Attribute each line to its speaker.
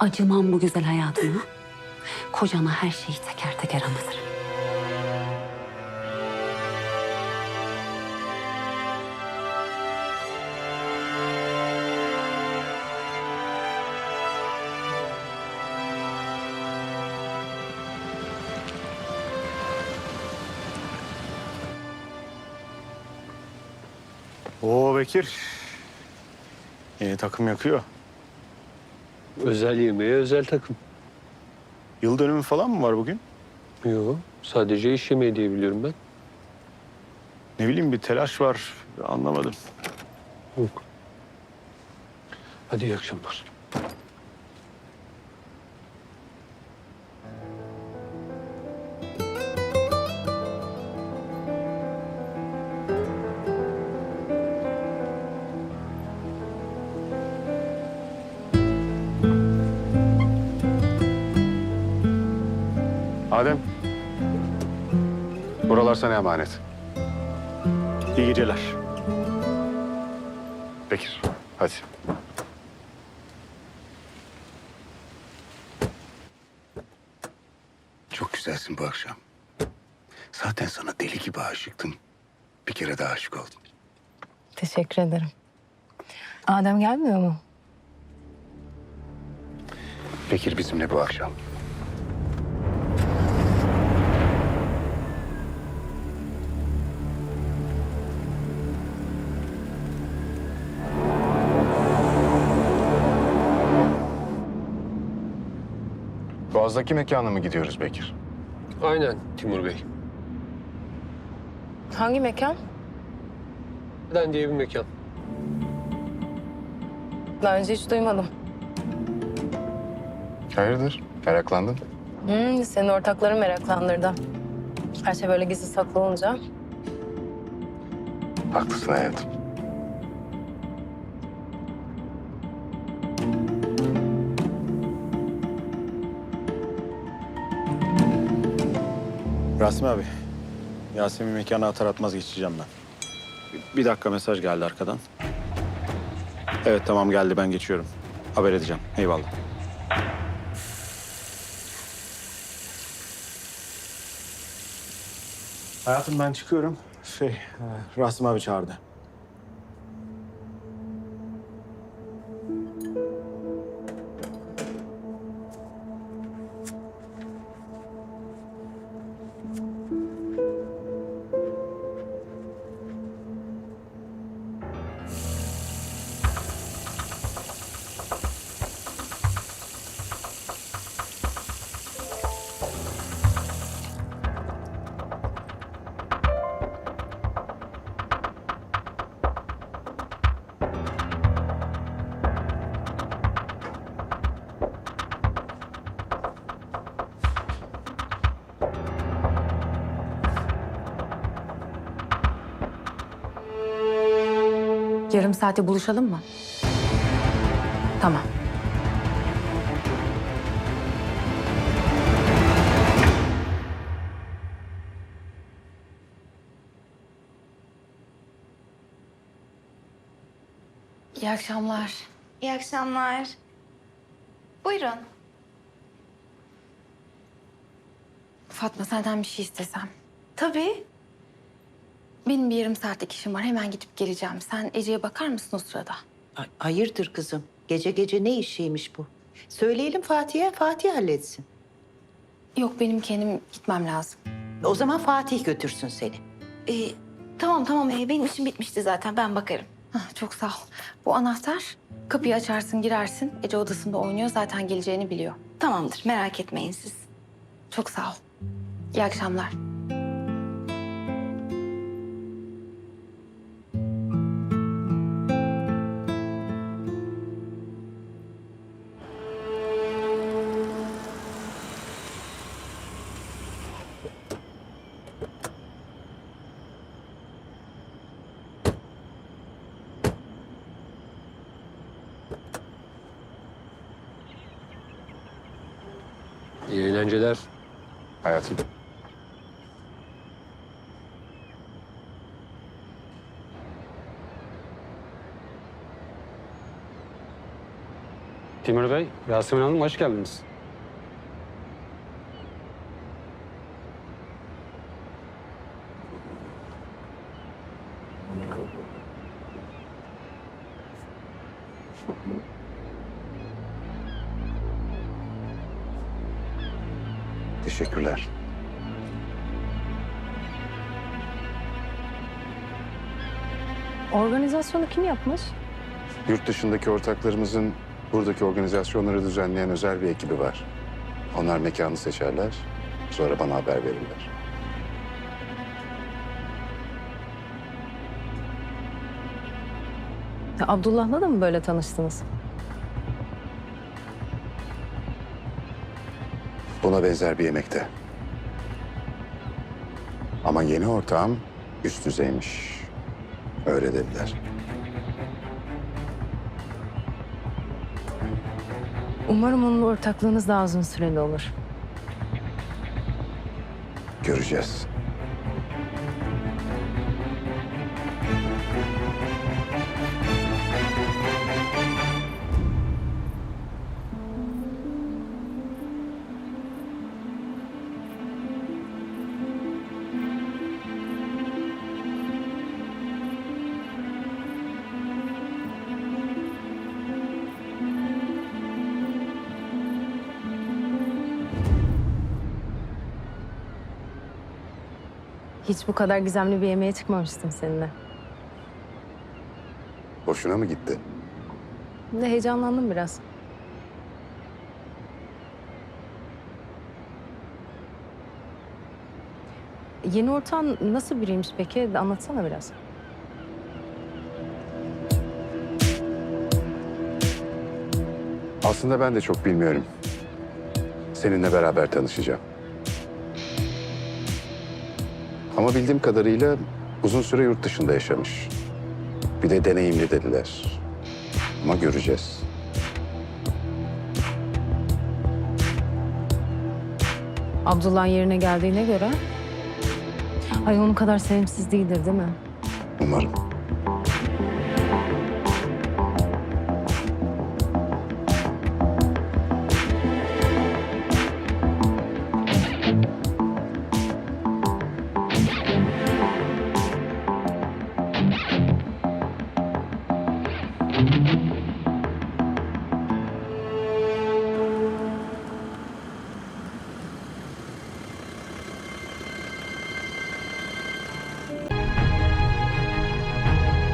Speaker 1: Acımam bu güzel hayatıma. Kocana her şeyi teker teker anlatırım.
Speaker 2: Oo Bekir. Yeni takım yakıyor.
Speaker 3: Özel yemeğe özel takım.
Speaker 2: Yıl dönümü falan mı var bugün?
Speaker 3: Yok. Sadece iş yemeği diye biliyorum ben.
Speaker 2: Ne bileyim bir telaş var. Anlamadım.
Speaker 3: Yok. Hadi iyi akşamlar.
Speaker 4: Adem. Buralar sana emanet.
Speaker 2: İyi geceler.
Speaker 4: Bekir, hadi. Çok güzelsin bu akşam. Zaten sana deli gibi aşıktım. Bir kere daha aşık oldum.
Speaker 5: Teşekkür ederim. Adem gelmiyor mu?
Speaker 4: Bekir bizimle bu akşam. Boğaz'daki mekana mı gidiyoruz Bekir?
Speaker 3: Aynen Timur Bey.
Speaker 5: Hangi mekan?
Speaker 3: Neden diye bir mekan.
Speaker 5: Daha önce hiç duymadım.
Speaker 4: Hayırdır? Meraklandın.
Speaker 5: Hmm, senin ortakların meraklandırdı. Her şey böyle gizli saklı olunca.
Speaker 4: Haklısın hayatım.
Speaker 2: Rasmi abi. Yasemin mekana atar atmaz geçeceğim ben. Bir- dakika mesaj geldi arkadan. Evet tamam geldi ben geçiyorum. Haber edeceğim. Eyvallah. Hayatım ben çıkıyorum. Şey, e, Rasmi abi çağırdı.
Speaker 5: Yarım saate buluşalım mı? Tamam. İyi akşamlar.
Speaker 6: İyi akşamlar. Buyurun.
Speaker 5: Fatma senden bir şey istesem.
Speaker 6: Tabii.
Speaker 5: Benim bir yarım saatlik işim var. Hemen gidip geleceğim. Sen Ece'ye bakar mısın o sırada?
Speaker 7: Ay- Hayırdır kızım? Gece gece ne işiymiş bu? Söyleyelim Fatih'e, Fatih halletsin.
Speaker 5: Yok benim kendim gitmem lazım.
Speaker 7: O zaman Fatih götürsün seni.
Speaker 6: Ee, tamam tamam ee, benim işim bitmişti zaten ben bakarım.
Speaker 5: Hah, çok sağ ol. Bu anahtar. Kapıyı açarsın girersin. Ece odasında oynuyor. Zaten geleceğini biliyor.
Speaker 6: Tamamdır merak etmeyin siz.
Speaker 5: Çok sağ ol. İyi akşamlar.
Speaker 3: İyi eğlenceler.
Speaker 4: Hayatım.
Speaker 8: Timur Bey, Yasemin Hanım hoş geldiniz.
Speaker 4: Teşekkürler.
Speaker 9: Organizasyonu kim yapmış?
Speaker 4: Yurt dışındaki ortaklarımızın buradaki organizasyonları düzenleyen özel bir ekibi var. Onlar mekanı seçerler, sonra bana haber verirler.
Speaker 9: Ya Abdullah'la da mı böyle tanıştınız?
Speaker 4: Buna benzer bir yemekte. Ama yeni ortağım üst düzeymiş. Öyle dediler.
Speaker 9: Umarım onunla ortaklığınız daha uzun süreli olur.
Speaker 4: Göreceğiz.
Speaker 9: Hiç bu kadar gizemli bir yemeğe çıkmamıştım seninle.
Speaker 4: Boşuna mı gitti?
Speaker 9: De heyecanlandım biraz. Yeni ortağın nasıl biriymiş peki? Anlatsana biraz.
Speaker 4: Aslında ben de çok bilmiyorum. Seninle beraber tanışacağım. Ama bildiğim kadarıyla uzun süre yurt dışında yaşamış. Bir de deneyimli dediler. Ama göreceğiz.
Speaker 9: Abdullah yerine geldiğine göre... Ay onun kadar sevimsiz değildir değil mi?
Speaker 4: Umarım. Thank you.